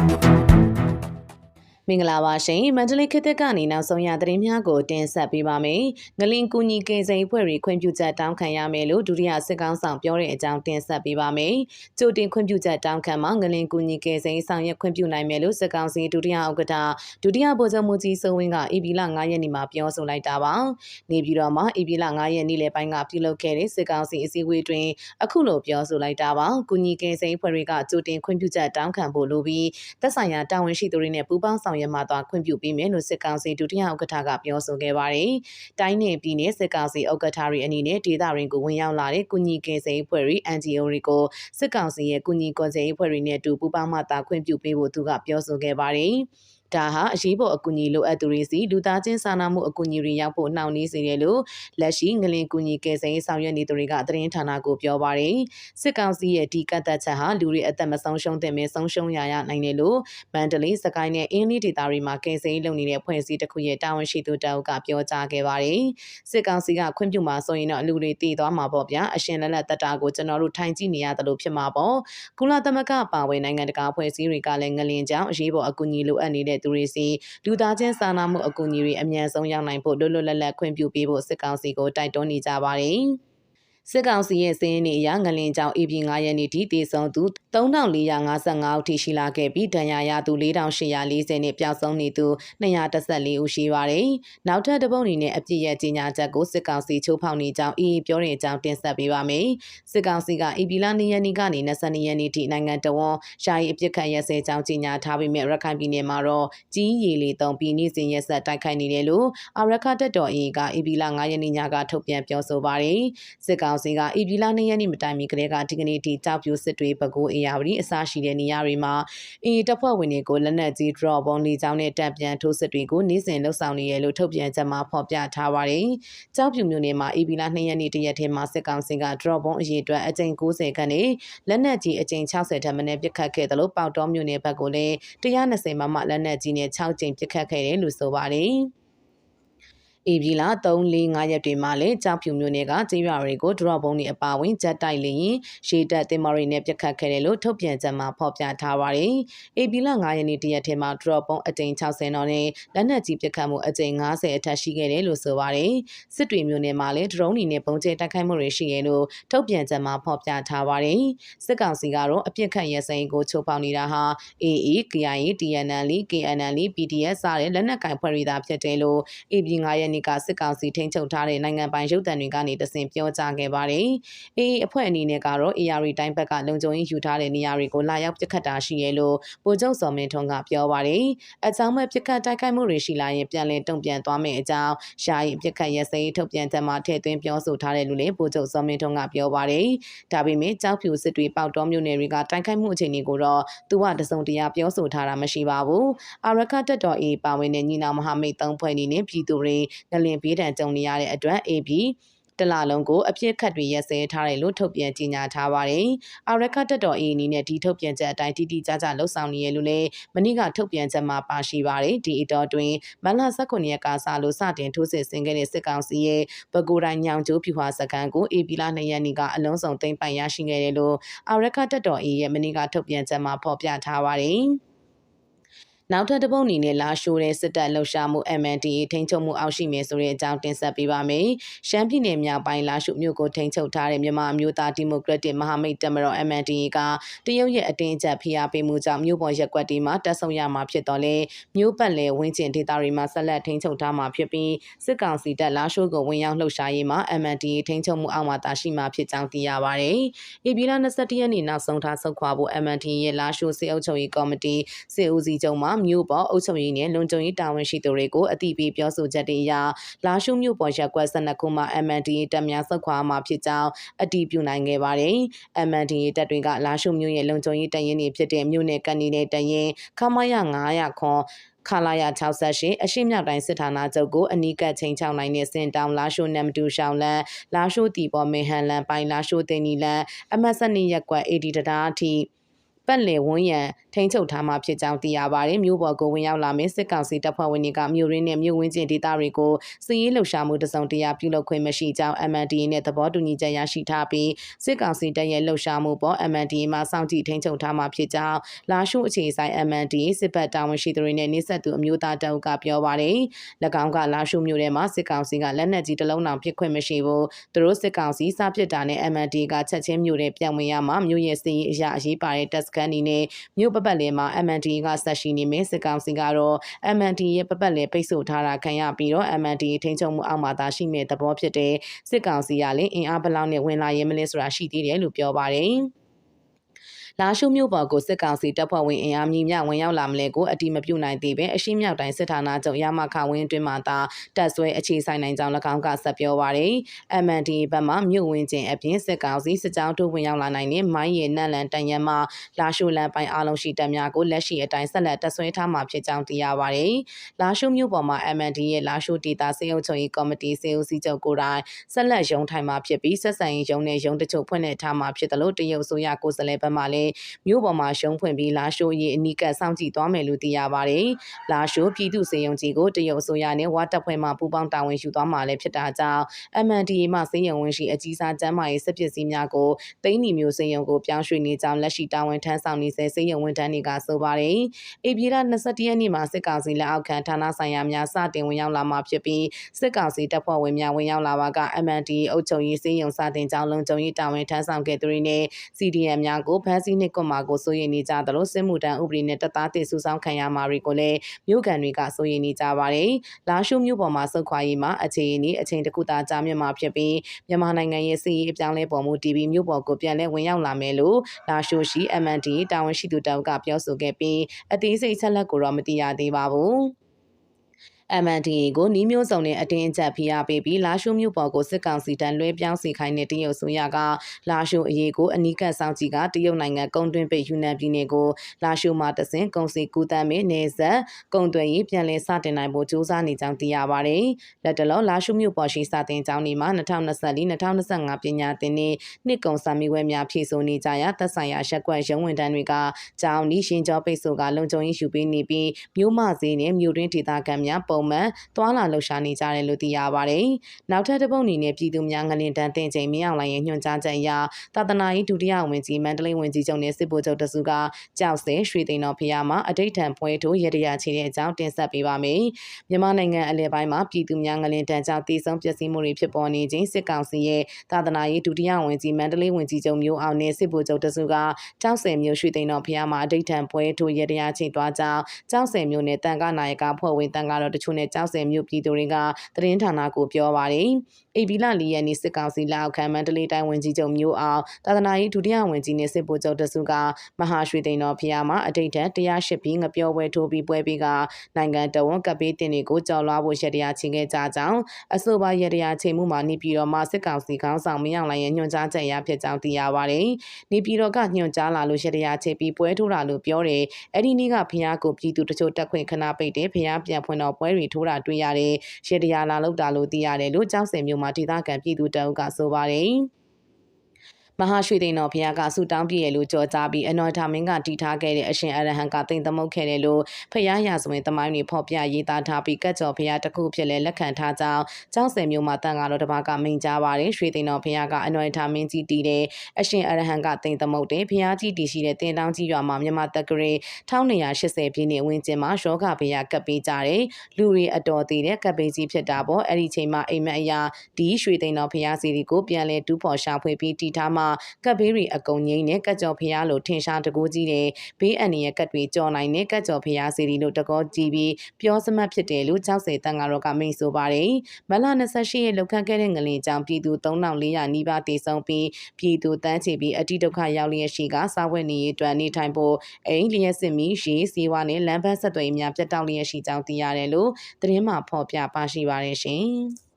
Thank you. မင်္ဂလာပါရှင်မန္တလေးခေတ်သစ်ကနေနောက်ဆုံးရသတင်းများကိုတင်ဆက်ပေးပါမယ်။ငလင်ကူညီကေစိန်ဖွဲ့တွေခွင့်ပြုချက်တောင်းခံရမယ်လို့ဒုတိယစစ်ကောင်ဆောင်ပြောတဲ့အကြောင်းတင်ဆက်ပေးပါမယ်။ကြိုတင်ခွင့်ပြုချက်တောင်းခံမှာငလင်ကူညီကေစိန်ဆောင်ရွက်ခွင့်ပြုနိုင်မယ်လို့စစ်ကောင်စီဒုတိယဥက္ကဋ္ဌဒုတိယဗိုလ်ချုပ်မှုကြီးစိုးဝင်းကအေပီလ9ရက်နေ့မှာပြောဆိုလိုက်တာပါ။နေပြည်တော်မှာအေပီလ9ရက်နေ့လယ်ပိုင်းကပြုလုပ်ခဲ့တဲ့စစ်ကောင်စီအစည်းအဝေးတွင်အခုလိုပြောဆိုလိုက်တာပါ။ကူညီကေစိန်ဖွဲ့တွေကကြိုတင်ခွင့်ပြုချက်တောင်းခံဖို့လိုပြီးသက်ဆိုင်ရာတာဝန်ရှိသူတွေနဲ့ပူးပေါင်းဆောင်ရွက်မှသာခွင့်ပြုပေးမယ်လို့စစ်ကောင်စီဒုတိယဥက္ကဋ္ဌကပြောဆိုခဲ့ပါတယ်။တိုင်းနယ်ပြည်နယ်စစ်ကောင်စီဥက္ကဋ္ဌတွေအနေနဲ့ဒေသရင်းကိုဝင်ရောက်လာတဲ့ကုညီကယ်ဆယ်ရေးဖွဲ့တွေ NGO တွေကိုစစ်ကောင်စီရဲ့ကုညီကယ်ဆယ်ရေးဖွဲ့တွေနဲ့အတူပူးပေါင်းမှသာခွင့်ပြုပေးဖို့သူကပြောဆိုခဲ့ပါတယ်။ ဒါဟာအရေးပေါ်အကူအညီလိုအပ်သူတွေစီလူသားချင်းစာနာမှုအကူအညီတွေရောက်ဖို့နှောင့်နှေးစေတယ်လို့လက်ရှိငလင်ကူညီကယ်ဆယ်ရေးဆောင်ရွက်နေသူတွေကသတင်းဌာနကိုပြောပါရယ်စစ်ကောင်စီရဲ့ဒီကတ်သက်ချက်ဟာလူတွေအသက်မဆုံးရှုံးတဲ့မဲဆုံးရှုံးရရနိုင်တယ်လို့မန္တလေးစကိုင်းနဲ့အင်းလီဒေတာတွေမှာကယ်ဆယ်ရေးလုပ်နေတဲ့ဖွဲ့စည်းတစ်ခုရဲ့တာဝန်ရှိသူတအုပ်ကပြောကြားခဲ့ပါရယ်စစ်ကောင်စီကခွင့်ပြုမှာဆိုရင်တော့လူတွေတည်သွားမှာပေါ့ဗျာအရှင်လက်လက်တက်တာကိုကျွန်တော်တို့ထိုင်ကြည့်နေရတယ်လို့ဖြစ်မှာပေါ့ကုလသမဂ္ဂပါဝင်နိုင်ငံတကာဖွဲ့စည်းတွေကလည်းငလင်ကြောင်အရေးပေါ်အကူအညီလိုအပ်နေတဲ့သူတွေစီလူသားချင်းစာနာမှုအကူအညီတွေအမြန်ဆုံးရောက်နိုင်ဖို့လွတ်လွတ်လပ်လပ်ခွင့်ပြုပေးဖို့စစ်ကောင်စီကိုတိုက်တွန်းနေကြပါတယ်။ စစ်ကောင်စီရဲ့စင်းနေအရငလင်ကြောင် AP 9ရက်နေ့ထိတည်ဆုံသူ3455ဦးထိရှိလာခဲ့ပြီးဒဏ်ရာရသူ4840နဲ့ပျောက်ဆုံးနေသူ214ဦးရှိပါတယ်။နောက်ထပ်တစ်ပုတ်အနေနဲ့အပြည့်ရဲ့ကြီးညာချက်ကိုစစ်ကောင်စီချိုးဖောက်နေကြောင်းအေးပြောတဲ့အကြောင်းတင်ဆက်ပေးပါမယ်။စစ်ကောင်စီက AP လ2ရက်နေ့ကနေ22ရက်နေ့ထိနိုင်ငံတော်ရှားရီအပြစ်ခတ်ရက်စဲကြောင်းကြီးညာထားပြီးမြရခိုင်ပြည်နယ်မှာတော့ကြီးရီလီတုံပြီးနေ့စဉ်ရက်ဆက်တိုက်ခိုက်နေတယ်လို့အာရခတက်တော်အေးက AP လ9ရက်နေ့ညကထုတ်ပြန်ပြောဆိုပါတယ်။စစ်ကောင်စီကဧပြီလ2ရက်နေ့မတိုင်မီကလေးကဒီကနေ့ထိကြောက်ပြိုစစ်တွေပဲခူးအေယာဝတီအစရှိတဲ့နေရာတွေမှာအေတပ်ဖွဲ့ဝင်တွေကိုလက်နက်ကြီး drop ပုံးလေးချောင်းနဲ့တပ်ပြန်ထိုးစစ်တွေကိုနေ့စဉ်လှုပ်ဆောင်နေရလို့ထုတ်ပြန်ချက်မှာဖော်ပြထားပါတယ်။ကြောက်ပြူမျိုးနယ်မှာဧပြီလ2ရက်နေ့တရက်ထဲမှာစစ်ကောင်စီက drop ပုံးအရေးအတွက်အကြိမ်90ခန့်နဲ့လက်နက်ကြီးအကြိမ်60ထက်မနည်းပစ်ခတ်ခဲ့တယ်လို့ပေါတော်မျိုးနယ်ဘက်ကိုလည်း120မမလက်နက်ကြီးနဲ့6ကြိမ်ပစ်ခတ်ခဲ့တယ်လို့ဆိုပါတယ်။ ဧပြီလ3 4 5ရက်တွေမှာလည်းကြောက်ဖြူမျိုးနယ်ကကျေးရွာတွေကို drop ဘုံတွေအပါဝင်ဂျက်တိုက်လျင်ရှေးတက်တင်မော်ရီနဲ့ပြစ်ခတ်ခဲ့တယ်လို့ထုတ်ပြန်ချက်မှာဖော်ပြထားပါတယ်။ဧပြီလ9ရက်နေ့တရက်ထဲမှာ drop ဘုံအကြိမ်60တော့နဲ့လက်နက်ကြီးပြစ်ခတ်မှုအကြိမ်90အထက်ရှိခဲ့တယ်လို့ဆိုပါတယ်။စစ်တွေမျိုးနယ်မှာလည်း drone တွေနဲ့ပုံကျဲတိုက်ခိုက်မှုတွေရှိတယ်လို့ထုတ်ပြန်ချက်မှာဖော်ပြထားပါတယ်။စစ်ကောင်စီကတော့အပြစ်ခတ်ရဲစိန်ကိုချိုးဖောက်နေတာဟာ AA, KIA, TNL, KNL, PDF စတဲ့လက်နက်ကင်ဖွဲ့တွေသာဖြစ်တယ်လို့ AB 9ရက်နေ့ကစစ်ကောင်စီထိန်းချုပ်ထားတဲ့နိုင်ငံပိုင်ရုပ်သံတွေကနေတဆင့်ပြောကြားခဲ့ပါတယ်။ AA အဖွဲ့အနေနဲ့ကတော့ AR တိုင်းဘက်ကလုံခြုံရေးယူထားတဲ့နေရာတွေကိုလာရောက်ပစ်ခတ်တာရှိရလို့ဗိုလ်ချုပ်စော်မင်းထွန်းကပြောပါတယ်။အကြောင်းမဲ့ပစ်ခတ်တိုက်ခိုက်မှုတွေရှိလာရင်ပြန်လည်တုံ့ပြန်သွားမယ့်အကြောင်းရှားရီပစ်ခတ်ရစဲထုတ်ပြန်ချက်မှာထည့်သွင်းပြောဆိုထားတယ်လို့လည်းဗိုလ်ချုပ်စော်မင်းထွန်းကပြောပါတယ်။ဒါပေမဲ့ကြောက်ဖြူစစ်တွေပေါတော်မြို့နယ်တွေကတိုက်ခိုက်မှုအခြေအနေကိုတော့သူကတစုံတရာပြောဆိုထားတာမရှိပါဘူး။အာရခတက်တော် A ပါဝင်တဲ့ညီနောင်မဟာမိတ်သုံးဖွဲ့အနေနဲ့ပြည်သူတွေငလင်ဘေးဒဏ်ကြုံနေရတဲ့အတွက် AB တလလုံးကိုအပြစ်ခတ်တွေရက်စဲထားတယ်လို့ထုတ်ပြန်ကြေညာထားပါတယ်။အာရခတက်တော် A အနေနဲ့ဒီထုတ်ပြန်ချက်အတိုင်းတိတိကျကျလှုပ်ဆောင်နေရလို့လည်းမနေ့ကထုတ်ပြန်ချက်မှာပါရှိပါတယ်။ဒီအတော်တွင်မလ19ရက်ကစလို့စတင်ထိုးစစ်ဆင်ခဲ့တဲ့စစ်ကောင်စီရဲ့ဘကိုးတိုင်းညောင်ကျိုးဖြူဟာစကန်ကို AB လ2ရက်နေ့ကအလုံးစုံသိမ်းပိုင်ရရှိခဲ့တယ်လို့အာရခတက်တော် A ရဲ့မနေ့ကထုတ်ပြန်ချက်မှာဖော်ပြထားပါတယ်။ နောက်ထပ်တစ်ပုတ်အနေနဲ့လာရှိုးတဲ့စစ်တပ်လှုပ်ရှားမှု MNDA ထိန်းချုပ်မှုအောက်ရှိမယ်ဆိုတဲ့အကြောင်းတင်ဆက်ပေးပါမယ်။ရှမ်းပြည်နယ်မြောက်ပိုင်းလာရှိုးမြို့ကိုထိန်းချုပ်ထားတဲ့မြန်မာအမျိုးသားဒီမိုကရက်တစ်မဟာမိတ်တပ်မတော် MNDA ကတရုတ်ရဲ့အတင်းအကျပ်ဖိအားပေးမှုကြောင့်မြို့ပေါ်ရက်ကွက်တွေမှာတပ်ဆုံရမှာဖြစ်တော့လေမြို့ပတ်လည်ဝင်းကျင်ဒေသတွေမှာဆက်လက်ထိန်းချုပ်ထားမှာဖြစ်ပြီးစစ်ကောင်စီတပ်လာရှိုးကိုဝင်ရောက်လှုပ်ရှားရေးမှာ MNDA ထိန်းချုပ်မှုအောက်မှာတာရှိမှာဖြစ်ကြောင်းသိရပါတယ်။ဧပြီလ22ရက်နေ့နောက်ဆုံးထားဆုတ်ခွာဖို့ MNDA ရဲ့လာရှိုးစစ်အုပ်ချုပ်ရေးကော်မတီစစ်ဦးစီးချုပ်မှမြို့ပေါ်အုပ်ချုပ်ရေးနဲ့လုံခြုံရေးတာဝန်ရှိသူတွေကိုအတိပေးပြောဆိုချက်တွေအရလာရှုမြို့ပေါ်ရက်ကွက်12ခုမှာ MNDA တပ်များဆုတ်ခွာမှာဖြစ်ကြောင်းအတည်ပြုနိုင်ခဲ့ပါတယ်။ MNDA တပ်တွေကလာရှုမြို့ရဲ့လုံခြုံရေးတရင်တွေဖြစ်တဲ့မြို့နယ်ကနေတဲ့တရင်ခမရ900ခွန်ခလာရ68အရှိမြောက်တိုင်းစစ်ဌာနချုပ်ကိုအနီးကပ်ချိန်ချောင်းနိုင်တဲ့စင်တောင်လာရှိုနမ်တူရှောင်းလန်လာရှိုတီပေါ်မင်ဟန်လန်ပိုင်လာရှိုတင်နီလန်အမတ်စနီရက်ကွက် AD တရာအထိ ပပတ်လည်ဝန်းရံထိန်းချုပ်ထားမှာဖြစ်ကြောင်းသိရပါတယ်မြို့ပေါ်ကိုဝင်ရောက်လာမယ့်စစ်ကောင်စီတပ်ဖွဲ့ဝင်တွေကမြို့ရင်းနဲ့မြို့ဝင်းကျင်ဒေသတွေကိုစစ်ရေးလှုပ်ရှားမှုတစုံတရာပြုလုပ်ခွင့်မရှိကြောင်း MNDA နဲ့သဘောတူညီချက်ရရှိထားပြီးစစ်ကောင်စီတပ်ရဲ့လှုပ်ရှားမှုပေါ် MNDA မှစောင့်ကြည့်ထိန်းချုပ်ထားမှာဖြစ်ကြောင်းလာရှုအခြေဆိုင် MNDA စစ်ပတ်တာဝန်ရှိသူတွေနဲ့နှိစက်သူအမျိုးသားတအုပ်ကပြောပါတယ်၎င်းကလာရှုမြို့ထဲမှာစစ်ကောင်စီကလက်နက်ကြီးတစ်လုံးတောင်ပစ်ခွင့်မရှိဘူးသူတို့စစ်ကောင်စီစပစ်တာနဲ့ MNDA ကချက်ချင်းမြို့ထဲပြန်ဝင်ရမှာမြို့ရဲ့စစ်ရေးအရာအရေးပါတဲ့တပ်စခန်းဒီနဲ့မြို့ပပတ်လည်မှာ MNDA ကဆက်ရှိနေမယ်စစ်ကောင်စီကတော့ MNDA ရဲ့ပပတ်လည်ပိတ်ဆို့ထားတာခံရပြီးတော့ MNDA ထိန်းချုပ်မှုအောက်မှာသာရှိနေသဘောဖြစ်တဲ့စစ်ကောင်စီကလည်းအင်အားဘလောက်နဲ့ဝင်လာရဲမလဲဆိုတာရှိသေးတယ်လို့ပြောပါတယ်။ လာရှုမြို့ပေါ်ကိုစစ်ကောင်စီတပ်ဖွဲ့ဝင်အင်အားမြင့်မြဝင်ရောက်လာမလဲကိုအတိမပြုတ်နိုင်သေးပဲအရှိမြောက်တိုင်းစစ်ဌာနချုပ်ရမခဝင်းအတွင်းမှာသာတက်ဆွဲအခြေဆိုင်နိုင်ကြောင်း၎င်းကဆက်ပြောပါရယ် MND ဘက်မှမြို့ဝင်ခြင်းအပြင်စစ်ကောင်စီစစ်ကြောင်းတို့ဝင်ရောက်လာနိုင်တဲ့မိုင်းရည်နက်လန်တန်ရန်မှလာရှုလန်ပိုင်းအားလုံးရှိတပ်များကိုလက်ရှိအတိုင်းဆက်လက်တက်ဆွဲထားမှာဖြစ်ကြောင်းသိရပါရယ်လာရှုမြို့ပေါ်မှာ MND ရဲ့လာရှုဒေတာစေအုပ်ချုပ်ရေးကော်မတီစေအုပ်စီချုပ်ကိုယ်တိုင်ဆက်လက်ရုံးထိုင်မှာဖြစ်ပြီးဆက်ဆံရေးရုံးနဲ့ရုံးတချို့ဖွင့်လှစ်ထားမှာဖြစ်တယ်လို့တရုတ်ဆိုရကိုယ်စားလှယ်ဘက်မှလည်းမြို့ပေါ်မှာရှုံးဖွင့်ပြီးလာရှိုးရေးအနီးကပ်စောင့်ကြည့်သွားမယ်လို့သိရပါတယ်။လာရှိုးပြည်သူ့စေယုံကြီးကိုတရုတ်အစိုးရနဲ့ဝါတပ်ဖွဲ့မှပူးပေါင်းတာဝန်ယူသွားမှာလည်းဖြစ်တာကြောင့် MNDA မှစေယုံဝင်ရှိအကြီးစားကျမ်းမာရေးစစ်ပစ္စည်းများကိုသိန်းနီမျိုးစေယုံကိုပြောင်းရွှေ့နေကြောင်းလက်ရှိတာဝန်ထမ်းဆောင်နေစေစေယုံဝန်ထမ်းတွေကဆိုပါတယ်။ဧပြီလ22ရက်နေ့မှာစစ်ကောင်စီလက်အောက်ခံဌာနဆိုင်ရာများစတင်ဝင်ရောက်လာမှာဖြစ်ပြီးစစ်ကောင်စီတပ်ဖွဲ့ဝင်များဝင်ရောက်လာပါက MNDA အုပ်ချုပ်ရေးစေယုံစတင်ကြောင်းလုံခြုံရေးတာဝန်ထမ်းဆောင်ခဲ့သူတွေနဲ့ CDM များကိုဖမ်းဆီးနှိပ်ကွပ်မှာကိုစိုးရိမ်နေကြသလိုစစ်မှုထမ်းဥပဒေနဲ့တပ်သားတည်ဆူဆောင်ခံရမှာတွေကိုလည်းမြို့ကန်တွေကစိုးရိမ်နေကြပါတယ်။လာရှုမြို့ပေါ်မှာစုခွာရေးမှာအခြေအနေအချိန်တခုသာကြာမြင့်မှာဖြစ်ပြီးမြန်မာနိုင်ငံရဲ့စီးရေးအပြောင်းလဲပေါ်မှု TV မြို့ပေါ်ကိုပြန်လဲဝင်ရောက်လာမယ်လို့လာရှုရှိ MND တာဝန်ရှိသူတောက်ကပြောဆိုခဲ့ပြီးအသေးစိတ်ဆက်လက်ကိုတော့မသိရသေးပါဘူး။ MNDA ကိုနီးမျိုးစုံနဲ့အတင်းအကျပ်ဖိအားပေးပြီးလာရှုမြို့ပေါ်ကိုစစ်ကောင်စီတန်းလွှဲပြောင်းစီခိုင်းတဲ့တရုတ်ဆိုရကလာရှုအရေးကိုအနီးကပ်ဆောင်ကြည့်ကတရုတ်နိုင်ငံကုန်းတွင်းပိတ်ယူနန်ပြည်နယ်ကိုလာရှုမှာတဆင်ကုန်စီကူတမ်းမဲ့နေဆက်ကုန်သွယ်ရေးပြန်လည်စတင်နိုင်ဖို့စ조사နေကြောင်းသိရပါတယ်။လက်တလောလာရှုမြို့ပေါ်ရှိစတင်ကြောင်းဒီမှာ2024-2025ပညာသင်နှစ်နှစ်ကုန်စာမေးပွဲများဖြည့်ဆို့နေကြရသက်ဆိုင်ရာရက်ကွက်ရုံးဝန်ထမ်းတွေကကြောင်းနီးရှင်ကျော်ပိတ်ဆို့ကလုံခြုံရေးယူပေးနေပြီးမြို့မဈေးနဲ့မြို့တွင်းဒေသခံများပုံမှန်သွာလာလှုပ်ရှားနေကြတယ်လို့သိရပါတယ်။နောက်ထပ်တစ်ပုတ်အနေနဲ့ပြည်သူများငလင်တန်းတင်ချိန်မင်းအောင်လိုင်ရဲ့ညွှန်ကြားချက်အရသာသနာရေးဒုတိယဝန်ကြီးမန္တလေးဝန်ကြီးချုပ်နဲ့စစ်ဗိုလ်ချုပ်တစုကကြောက်စဲရွှေသိန်းတော်ဖျားမှာအတိတ်ထံပွဲထိုးရရချီတဲ့အကြောင်းတင်ဆက်ပေးပါမယ်။မြန်မာနိုင်ငံအလဲပိုင်းမှာပြည်သူများငလင်တန်းကြောင့်တည်ဆုံပျက်စီးမှုတွေဖြစ်ပေါ်နေခြင်းစစ်ကောင်စီရဲ့သာသနာရေးဒုတိယဝန်ကြီးမန္တလေးဝန်ကြီးချုပ်မျိုးအောင်နဲ့စစ်ဗိုလ်ချုပ်တစုကကြောက်စဲမျိုးရွှေသိန်းတော်ဖျားမှာအတိတ်ထံပွဲထိုးရရချီသွားကြောင်းကြောက်စဲမျိုးနဲ့တန်ခါနာယကဖွဲ့ဝင်တန်ခါတော်တချို့နဲ့ကြောက်စဲမျိုးပြည်သူတွေကသတင်းဌာနကိုပြောပါတယ်။အေဘီလာလီယန်နီစစ်ကောင်စီလက်အောက်ခံမန္တလေးတိုင်းဝန်ကြီးချုပ်မျိုးအောင်သာသနာရေးဒုတိယဝန်ကြီးနဲ့စစ်ဗိုလ်ချုပ်တစုကမဟာရွှေသိန်းတော်ဖျားမှာအတိတ်တတရားရှိပြီးငပြောပွဲထိုးပြီးပွဲပြီးကနိုင်ငံတော်ဝန်ကပ်ပေးတင်တွေကိုကြော်လွှားဖို့ရတရားချင်းခဲ့ကြကြောင်းအဆိုပါရတရားချင်းမှုမှာနေပြည်တော်မှာစစ်ကောင်စီခေါင်းဆောင်မင်းအောင်လှိုင်ရဲ့ညွှန်ကြားချက်အရဖြစ်ကြောင်းသိရပါတယ်။နေပြည်တော်ကညွှန်ကြားလာလို့ရတရားချင်းပြီးပွဲထိုးတာလို့ပြောတယ်။အဲ့ဒီနေ့ကဖျားကိုပြည်သူတချို့တက်ခွင့်ခဏပိတ်တယ်ဖျားပြန်ဖွင့်တော့ပွဲတွေထိုးတာတွေ့ရတယ်။ရတရားလာလောက်တာလို့သိရတယ်လို့ကြောက်စင်မျိုးမှာဒေသခံပြည်သူတအုပ်ကဆိုပါတယ်။ မဟာရွှေသိန်းတော်ဘုရားကဆူတောင်းပြည့်ရလို့ကြော်ကြားပြီးအနော်ထာမင်းကတီထားခဲ့တဲ့အရှင်အရဟံကတိမ်သမုတ်ခဲ့တယ်လို့ဖျားရဆိုရင်တမိုင်းတွေဖော်ပြရေးသားထားပြီးကတ်ကြော်ဘုရားတစ်ခုဖြစ်လဲလက်ခံထားကြောင်းကျောင်းစင်မျိုးမှာတန်ကတော့တပါးကမိန်ကြားပါတယ်ရွှေသိန်းတော်ဘုရားကအနော်ထာမင်းကြီးတီးတယ်အရှင်အရဟံကတိမ်သမုတ်တယ်ဘုရားကြီးတီရှိတဲ့တင်တောင်းကြီးရွာမှာမြန်မာတက္ကရီ1280ပြည့်နှစ်ဝင်းကျင်မှာရောဂဘုရားကပ်ပေးကြတယ်လူတွေအတော်သေးတဲ့ကပ်ပေးကြီးဖြစ်တာပေါ့အဲ့ဒီချိန်မှာအိမ်မက်အရာဒီရွှေသိန်းတော်ဘုရားစီဒီကိုပြန်လဲတူးဖော်ရှာဖွေပြီးတီထားမှကပ်ဘေးတွေအကုန်ငိမ့်နဲ့ကက်ကြော်ဖျားလိုထင်ရှားတကိုးကြီးတယ်ဘေးအန္တရာယ်ကတ်တွေကြော်နိုင်တဲ့ကက်ကြော်ဖျားစီရီလို့တကောကြည့်ပြီးပြောစမှတ်ဖြစ်တယ်လို့60တန်ကတော့ကမိတ်ဆိုပါတယ်မလ28ရက်လောက်ခန့်ခဲ့တဲ့ငလင်ကြောင့်ပြည်သူ3400နီးပါးတေဆုံးပြီးပြည်သူတန်းချီပြီးအတိဒုက္ခရောက်လျက်ရှိကစာဝတ်နေရေးအတွက်နေထိုင်ဖို့အိမ်လျက်စစ်မီရှေးစီဝါနဲ့လမ်းဘက်ဆက်သွယ်များပြတ်တောက်လျက်ရှိကြောင်းသိရတယ်လို့သတင်းမှဖော်ပြပါရှိပါတယ်ရှင်